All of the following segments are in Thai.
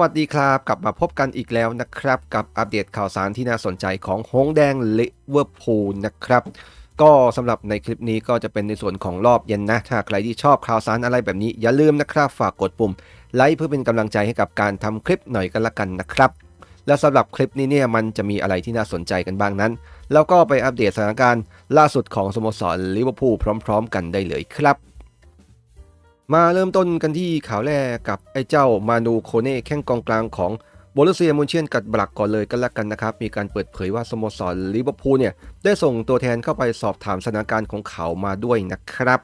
วัสดีครับกลับมาพบกันอีกแล้วนะครับ กับอัปเดตข่าวสารที่น่าสนใจของหงแดงเลเวอร์พูลนะครับ ก็สำหรับในคลิปนี้ก็จะเป็นในส่วนของรอบเย็นนะ ถ้าใครที่ชอบข่าวสารอะไรแบบนี้ อย่าลืมนะครับ ฝากกดปุ่มไลค์เพื่อเป็นกำลังใจให้กับการทำคลิปหน่อยกันละกันนะครับ และสำหรับคลิปนี้เนี่ยมันจะมีอะไรที่น่าสนใจกันบ้างนั้น แล้วก็ไปอัปเดตสถานการณ์ล่าสุดของสโมสรลิเวอร์พูลพร้อม ๆ กันได้เลยครับ มาเริ่มต้นกันที่ข่าวแรกกับไอ้เจ้ามานูโคเน่แข้งกองกลางของโบรุเซียมุนเชียนกัดบลักก่อนเลยกันละกันนะครับ มีการเปิดเผยว่าสโมสรลิเวอร์พูลเนี่ยได้ส่งตัวแทนเข้าไปสอบถามสถานการณ์ของเขามาด้วยนะครับ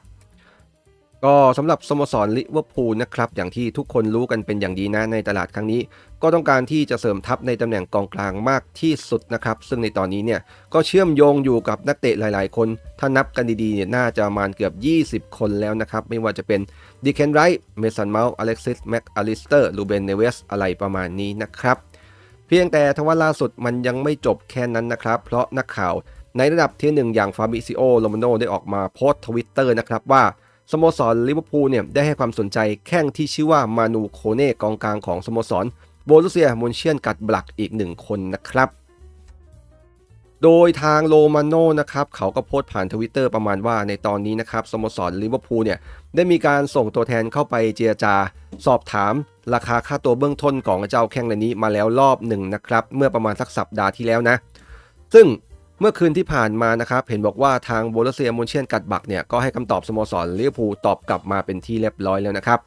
ก็สำหรับสโมสรลิเวอร์พูลนะครับอย่างที่ทุกคนรู้กันเป็นอย่างดีนะในตลาดครั้งนี้ ก็ต้องการที่จะเสริมทัพในตำแหน่งกองกลางมากที่สุดนะครับ ซึ่งในตอนนี้เนี่ยก็เชื่อมโยงอยู่กับนักเตะหลาย ๆ คน ถ้านับกันดีๆเนี่ยน่าจะมาเกือบ 20 คนแล้วนะครับ ไม่ว่าจะเป็นดิเคนไรท์เมสันเมาส์อเล็กซิสแม็กอลิสเตอร์ลูเบนเนเวสอะไรประมาณนี้นะครับ เพียงแต่ทว่าล่าสุดมันยังไม่จบแค่นั้นนะครับ เพราะนักข่าวในระดับที่หนึ่งอย่างฟาบิซิโอโรมาโนได้ออกมาโพสต์ทวิตเตอร์นะครับว่า สโมสรลิเวอร์พูลเนี่ยได้ให้ความสนใจแข้งที่ชื่อว่ามานูโคเน่กองกลางของสโมสรโบรุเซียมุนเชียนกัดบลักอีกหนึ่งคนนะครับ โดยทางโรมาโนนะครับเขาก็โพสต์ผ่านทวิตเตอร์ประมาณว่าในตอนนี้นะครับสโมสรลิเวอร์พูลเนี่ยได้มีการส่งตัวแทนเข้าไปเจรจา สอบถาม ราคาค่าตัวเบื้องต้นของเจ้าแข้งรายนี้มาแล้วรอบหนึ่งนะครับเมื่อประมาณสักสัปดาห์ที่แล้วนะ ซึ่ง เมื่อคืนที่ผ่านมานะครับเห็นบอกว่าทางโบรุเซียมุนเชียนกัดบักเนี่ยก็ให้คำตอบสโมสรลิเวอร์พูลตอบกลับมาเป็นที่เรียบร้อยแล้วนะครับ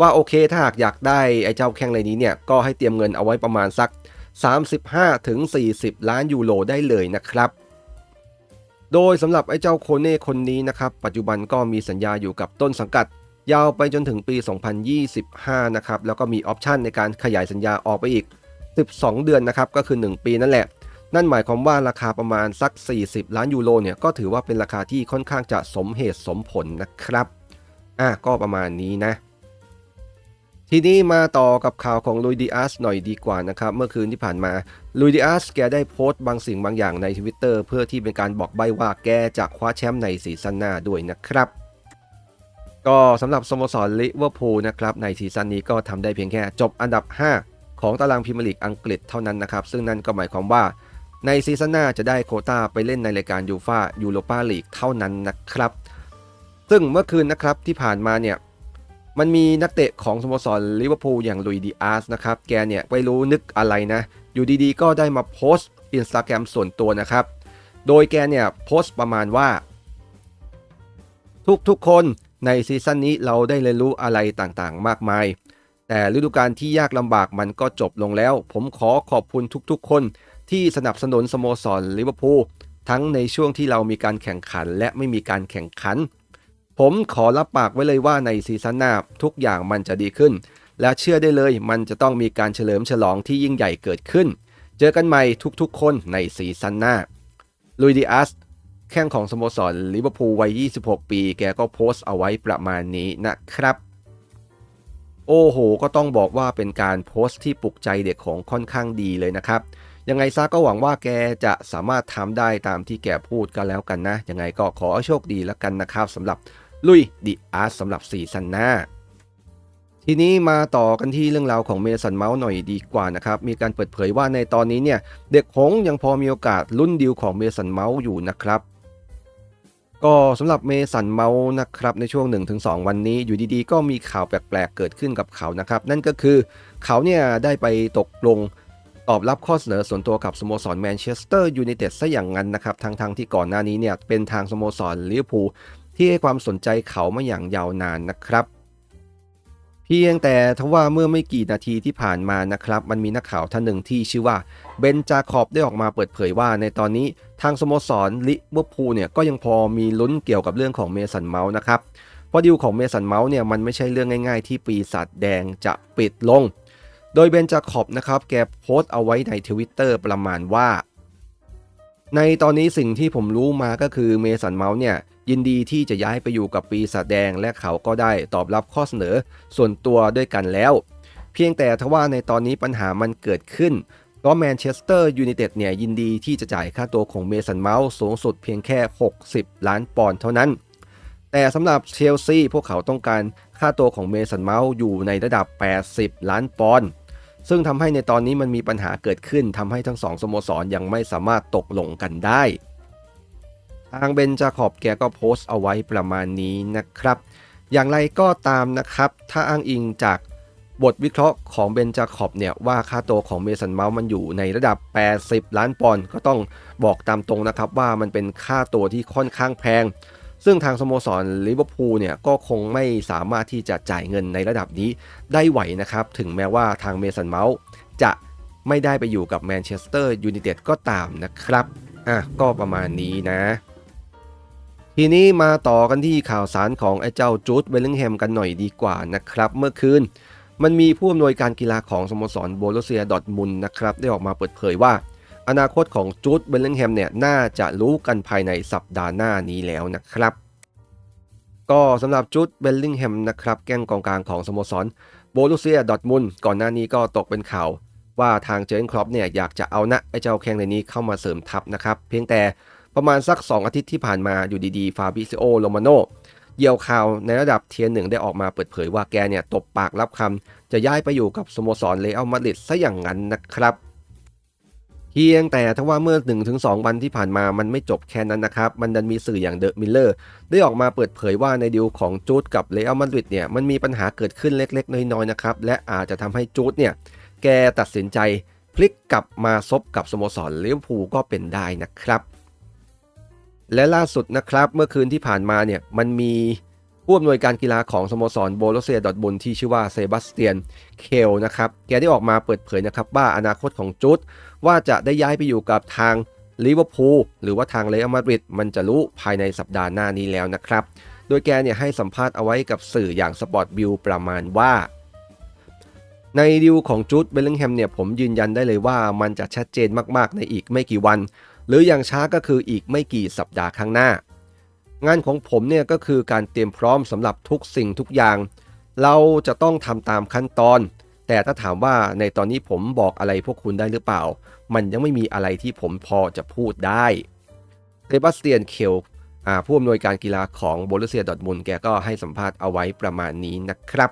ว่าโอเคถ้าหากอยากได้ไอ้เจ้าแข้งรายนี้เนี่ยก็ให้เตรียมเงินเอาไว้ประมาณสัก 35ถึง40ล้านยูโรได้เลยนะครับโดยสำหรับไอ้เจ้าโคเน่คนนี้นะครับปัจจุบันก็มีสัญญาอยู่กับต้นสังกัด ยาวไปจนถึงปี 2025 นะครับแล้วก็มีออปชันในการขยายสัญญาออกไปอีก 12 เดือนนะครับก็คือ 1 ปีนั่นแหละ นั่นหมายความว่าราคาประมาณสัก 40 ล้านยูโรเนี่ยก็ถือว่าเป็นราคาที่ค่อนข้างจะสมเหตุสมผลนะครับ อะก็ประมาณนี้นะ ทีนี้มาต่อกับข่าวของลุยดิอาสหน่อยดีกว่านะครับ เมื่อคืนที่ผ่านมาลุยดิอาสแกได้โพสต์บางสิ่งบางอย่างในทวิตเตอร์เพื่อที่เป็นการบอกใบว่าแกจะคว้าแชมป์ในซีซั่นหน้าด้วยนะครับก็สำหรับสโมสรลิเวอร์พูลนะครับในซีซั่นนี้ก็ทำได้เพียงแค่จบอันดับ 5 ของตารางพรีเมียร์ลีกอังกฤษเท่านั้นนะครับ ซึ่งนั่นก็หมายความว่า ในซีซั่นหน้าจะได้โคต้าไปเล่นในรายการยูฟายูโรปาลีกเท่านั้นนะครับ ซึ่งเมื่อคืนนะครับที่ผ่านมาเนี่ยมันมีนักเตะของสโมสรลิเวอร์พูลอย่างลุยดิอาร์สนะครับ แกเนี่ยไม่รู้นึกอะไรนะ อยู่ดีๆ ก็ได้มาโพสต์อินสตาแกรมส่วนตัวนะครับ โดยแกเนี่ยโพสต์ประมาณว่า ทุกๆคนในซีซั่นนี้เราได้เรียนรู้อะไรต่างๆ มากมาย แต่ฤดูกาลที่ยากลำบากมันก็จบลงแล้ว ผมขอขอบคุณทุกๆ คน ที่สนับสนุนสโมสรลิเวอร์พูลทั้งในช่วงที่เรามีการแข่งขันและไม่มีการแข่งขัน ผมขอรับปากไว้เลยว่าในซีซั่นหน้าทุกอย่างมันจะดีขึ้น และเชื่อได้เลยมันจะต้องมีการเฉลิมฉลองที่ยิ่งใหญ่เกิดขึ้น เจอกันใหม่ทุกๆ คนในซีซั่นหน้าลุยดิอาสแข้งของสโมสรลิเวอร์พูลวัย 26 ปี แกก็โพสต์เอาไว้ประมาณนี้นะครับ โอ้โห ก็ต้องบอกว่าเป็นการโพสต์ที่ปลุกใจเด็กของค่อนข้างดีเลยนะครับ ยังไงซะก็หวังว่าแกจะสามารถทำได้ตามที่แกพูดกันแล้วกันนะ ยังไงก็ขอโชคดีแล้วกันนะครับสำหรับลุยดิอาร์สำหรับซีซั่นหน้าทีนี้มาต่อกันที่เรื่องราวของเมสันเมาส์หน่อยดีกว่านะครับ มีการเปิดเผยว่าในตอนนี้เนี่ย เด็กหงยังพอมีโอกาสลุ้นดีลของเมสันเมาส์อยู่นะครับ ก็สำหรับเมสันเมาส์นะครับในช่วง 1-2 วันนี้อยู่ดีๆ ก็มีข่าวแปลกๆ เกิดขึ้นกับเขานะครับ นั่นก็คือเขาเนี่ยได้ไปตกลง ตอบรับข้อเสนอส่วนตัวกับสโมสรแมนเชสเตอร์ยูไนเต็ดซะอย่างนั้นนะครับทั้งๆทที่ก่อนหน้านี้เนี่ยเป็นทางสโมสรลิเวอร์พูลที่ให้ความสนใจเขามาอย่างยาวนานนะครับ เพียงแต่ทว่าเมื่อไม่กี่นาทีที่ผ่านมานะครับ มันมีนักข่าวท่านหนึ่งที่ชื่อว่าเบนจาคอบได้ออกมาเปิดเผยว่าในตอนนี้ทางสโมสรลิเวอร์พูลเนี่ยก็ยังพอมีลุ้นเกี่ยวกับเรื่องของเมสันเมาส์นะครับเพราะดีลของเมสันเมาส์เนี่ยมันไม่ใช่เรื่องง่าย ๆ ที่ปีศาจแดงจะปิดลง โดยเบนจาคอบนะครับแกโพสต์เอาไว้ในทวิตเตอร์ประมาณว่า ในตอนนี้สิ่งที่ผมรู้มาก็คือเมสันเมาส์เนี่ยยินดีที่จะย้ายไปอยู่กับปีศาจแดงและเขาก็ได้ตอบรับข้อเสนอส่วนตัวด้วยกันแล้ว เพียงแต่ทว่าในตอนนี้ปัญหามันเกิดขึ้นเพราะแมนเชสเตอร์ยูไนเต็ดเนี่ยยินดีที่จะจ่ายค่าตัวของเมสันเมาส์สูงสุดเพียงแค่ 60 ล้านปอนด์เท่านั้น แต่สำหรับเชลซีพวกเขาต้องการค่าตัวของเมสันเมาส์อยู่ในระดับ 80 ล้านปอนด์ ซึ่งทำให้ในตอนนี้มันมีปัญหาเกิดขึ้นทำให้ทั้งสองสโมสรยังไม่สามารถตกลงกันได้ ทางเบนจาขอบแกก็โพสต์เอาไว้ประมาณนี้นะครับ อย่างไรก็ตามนะครับ ถ้าอ้างอิงจากบทวิเคราะห์ของเบนจาขอบเนี่ยว่าค่าตัวของเมสันเมาส์มันอยู่ในระดับ 80 ล้านปอนด์ก็ต้องบอกตามตรงนะครับว่ามันเป็นค่าตัวที่ค่อนข้างแพง ซึ่งทางสโมสรลิเวอร์พูลเนี่ยก็คงไม่สามารถที่จะจ่ายเงินในระดับนี้ได้ไหวนะครับ ถึงแม้ว่าทางเมสันเมาส์จะไม่ได้ไปอยู่กับแมนเชสเตอร์ยูไนเต็ดก็ตามนะครับ อะก็ประมาณนี้นะ ทีนี้มาต่อกันที่ข่าวสารของไอ้เจ้าจูดเวลลิงแฮมกันหน่อยดีกว่านะครับ เมื่อคืนมันมีผู้อำนวยการกีฬาของสโมสรโบโลเซียดอทมุนนะครับ ได้ออกมาเปิดเผยว่า อนาคตของจูดเบลลิงแฮมเนี่ยน่าจะรู้กันภายในสัปดาห์หน้านี้แล้วนะครับ ก็สำหรับจูดเบลลิงแฮมนะครับแก้งกองกลางของสโมสรโบลูเซียดอทมุนก่อนหน้านี้ก็ตกเป็นข่าวว่าทางเจนครอปเนี่ยอยากจะเอานะไอ้เจ้าแข้งในนี้เข้ามาเสริมทัพนะครับ เพียงแต่ประมาณสัก 2 อาทิตย์ที่ผ่านมาอยู่ดีๆ ฟาบิซิโอโรมาโนเยี่ยวข่าวในระดับเทียนหนึ่งได้ออกมาเปิดเผยว่าแกเนี่ยตบปากรับคำจะย้ายไปอยู่กับสโมสรเรอัลมาดริดซะอย่างนั้นนะครับ เพียงแต่ถ้าว่าเมื่อ 1-2 วันที่ผ่านมามันไม่จบแค่นั้นนะครับ มันดันมีสื่ออย่างเดอะมิลเลอร์ได้ออกมาเปิดเผยว่าในดีลของจูดกับเรอัลมาดริดเนี่ยมันมีปัญหาเกิดขึ้นเล็ก ๆ น้อยๆนะครับ และอาจจะทำให้จูดเนี่ยแกตัดสินใจพลิกกลับมาซบกับสโมสรลิเวอร์พูลก็เป็นได้นะครับ และล่าสุดนะครับเมื่อคืนที่ผ่านมาเนี่ยมันมี ผู้อำนวยการกีฬาของสโมสรโบโลเซียดอร์ทมุนที่ชื่อว่าเซบาสเตียนเคลนะครับ แกได้ออกมาเปิดเผยนะครับว่าอนาคตของจูดว่าจะได้ย้ายไปอยู่กับทางลิเวอร์พูลหรือว่าทางเรอัลมาดริดมันจะรู้ภายในสัปดาห์หน้านี้แล้วนะครับ โดยแกเนี่ยให้สัมภาษณ์เอาไว้กับสื่ออย่างสปอร์ตบิลประมาณว่าในดีลของจูดเบลลิงแฮมเนี่ยผมยืนยันได้เลยว่ามันจะชัดเจนมากๆในอีกไม่กี่วัน หรืออย่างช้าก็คืออีกไม่กี่สัปดาห์ข้างหน้า งานของผมเนี่ยก็คือการเตรียมพร้อมสำหรับทุกสิ่งทุกอย่าง เราจะต้องทำตามขั้นตอน แต่ถ้าถามว่าในตอนนี้ผมบอกอะไรพวกคุณได้หรือเปล่า มันยังไม่มีอะไรที่ผมพอจะพูดได้เซบาสเตียนเคลผู้อำนวยการกีฬาของโบลเซียดอทมุนแกก็ให้สัมภาษณ์เอาไว้ประมาณนี้นะครับ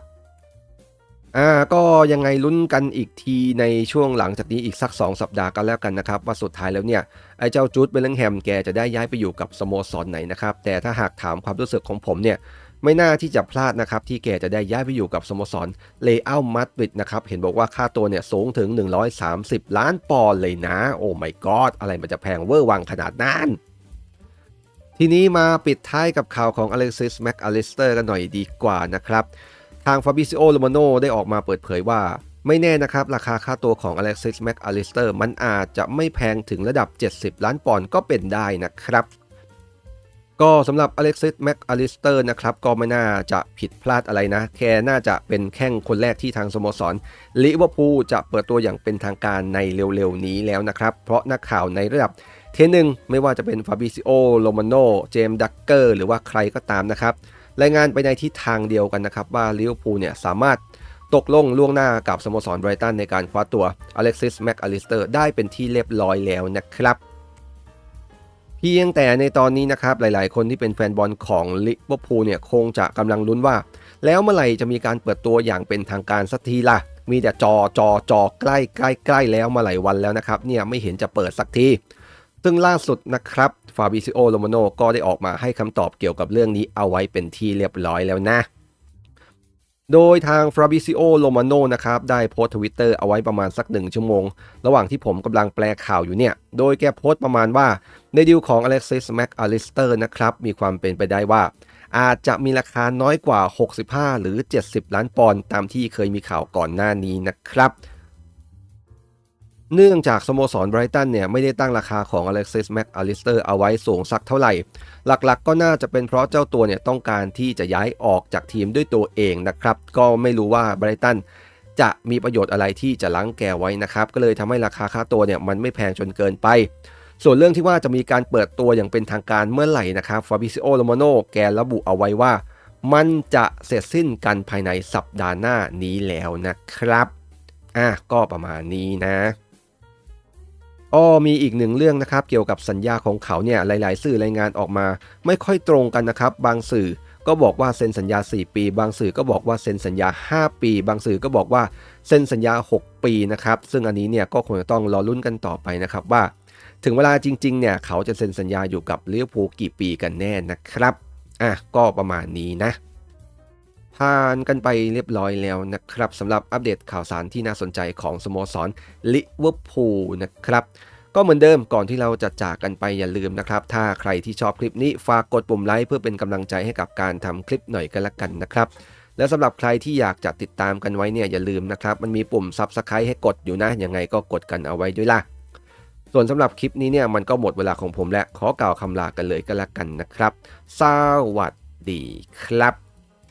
อ่าก็ยังไงลุ้นกันอีกทีในช่วงหลังจากนี้อีกสัก 2 สัปดาห์ก็แล้วกันนะครับ ว่าสุดท้ายแล้วเนี่ย ไอ้เจ้าจูดเบลลิงแฮมแกจะได้ย้ายไปอยู่กับสโมสรไหนนะครับ แต่ถ้าหากถามความรู้สึกของผมเนี่ย ไม่น่าที่จะพลาดนะครับ ที่แกจะได้ย้ายไปอยู่กับสโมสรเลอัลมาดริดนะครับ เห็นบอกว่าค่าตัวเนี่ยสูงถึง 130 ล้านปอนด์เลยนะ โอ้ my god อะไรมันจะแพงเวอร์วังขนาดนั้นทีนี้มาปิดท้ายกับข่าวของอเล็กซิสแม็กอลิสเตอร์กันหน่อยดีกว่านะครับ ทางฟาบิซิโอโรมาโนได้ออกมาเปิดเผยว่า ไม่แน่นะครับ ราคาค่าตัวของอเล็กซิสแม็กอลิสเตอร์มันอาจจะไม่แพงถึงระดับ 70 ล้านปอนด์ก็เป็นได้นะครับ ก็สำหรับอเล็กซิสแม็กอลิสเตอร์นะครับ ก็ไม่น่าจะผิดพลาดอะไรนะ แค่น่าจะเป็นแข้งคนแรกที่ทางสโมสรลิเวอร์พูลจะเปิดตัวอย่างเป็นทางการในเร็วๆนี้แล้วนะครับ เพราะนักข่าวในระดับเทนหนึ่งไม่ว่าจะเป็นฟาบิซิโอโรมาโนเจมส์ดักเกอร์หรือว่าใครก็ตามนะครับ รายงานไปในทิศทางเดียวกันนะครับว่าลิเวอร์พูลเนี่ยสามารถตกลงล่วงหน้ากับสโมสรไบรตันในการคว้าตัวอเล็กซิสแม็กอลิสเตอร์ได้เป็นที่เรียบร้อยแล้วนะครับ เพียงแต่ในตอนนี้นะครับหลายๆ คนที่เป็นแฟนบอลของลิเวอร์พูลเนี่ยคงจะกำลังลุ้นว่า แล้วเมื่อไหร่จะมีการเปิดตัวอย่างเป็นทางการสักทีล่ะ มีแต่จอจอจอใกล้ใกล้ใกล้แล้วมาหลายวันแล้วนะครับเนี่ยไม่เห็นจะเปิดสักที ซึ่งล่าสุดนะครับฟาบิซิโอโรมาโนก็ได้ออกมาให้คำตอบเกี่ยวกับเรื่องนี้เอาไว้เป็นที่เรียบร้อยแล้วนะ โดยทางฟาบิซิโอโรมาโนนะครับได้โพสต์ทวิตเตอร์เอาไว้ประมาณสักหนึ่งชั่วโมง ระหว่างที่ผมกำลังแปลข่าวอยู่เนี่ย โดยแกโพสต์ประมาณว่าในดีลของอเล็กซิสแม็กอลิสเตอร์นะครับมีความเป็นไปได้ว่า อาจจะมีราคาน้อยกว่า 65 หรือ 70 ล้านปอนด์ตามที่เคยมีข่าวก่อนหน้านี้นะครับ เนื่องจากสโมสรไบรตันเนี่ยไม่ได้ตั้งราคาของอเล็กซิสแม็กอลิสเตอร์เอาไว้สูงสักเท่าไหร่ หลักๆ ก็น่าจะเป็นเพราะเจ้าตัวเนี่ยต้องการที่จะย้ายออกจากทีมด้วยตัวเองนะครับ ก็ไม่รู้ว่าไบรตันจะมีประโยชน์อะไรที่จะล้างแกไว้นะครับ ก็เลยทำให้ราคาค่าตัวเนี่ยมันไม่แพงจนเกินไป ส่วนเรื่องที่ว่าจะมีการเปิดตัวอย่างเป็นทางการเมื่อไหร่นะครับฟาบิซิโอโรมาโนแกระบุเอาไว้ว่า มันจะเสร็จสิ้นกันภายในสัปดาห์หน้านี้แล้วนะครับอะก็ประมาณนี้นะ อ้อมีอีกหนึ่งเรื่องนะครับ เกี่ยวกับสัญญาของเขาเนี่ยหลาย ๆ สื่อรายงานออกมา ไม่ค่อยตรงกันนะครับ บางสื่อก็บอกว่าเซ็นสัญญา 4 ปี บางสื่อก็บอกว่าเซ็นสัญญา 5 ปี บางสื่อก็บอกว่าเซ็นสัญญา 6 ปีนะครับซึ่งอันนี้เนี่ยก็คงจะต้องรอลุ้นกันต่อไปนะครับว่า ถึงเวลาจริง ๆ เนี่ยเขาจะเซ็นสัญญาอยู่กับเลิเวอร์พูกี่ปีกันแน่นะครับอะก็ประมาณนี้นะ ผ่านกันไปเรียบร้อยแล้วนะครับสำหรับอัปเดตข่าวสารที่น่าสนใจของสโมสรลิเวอร์พูลนะครับก็เหมือนเดิมก่อนที่เราจะจากกันไปอย่าลืมนะครับ ถ้าใครที่ชอบคลิปนี้ฝากกดปุ่มไลค์เพื่อเป็นกำลังใจให้กับการทำคลิปหน่อยกันละกันนะครับและสำหรับใครที่อยากจะติดตามกันไว้เนี่ยอย่าลืมนะครับ มันมีปุ่ม Subscribe ให้กดอยู่นะยังไงก็กดกันเอาไว้ด้วยล่ะ ส่วนสำหรับคลิปนี้เนี่ยมันก็หมดเวลาของผมแล้วขอกล่าวคำลากันเลยก็แล้วกันนะครับสวัสดีครับ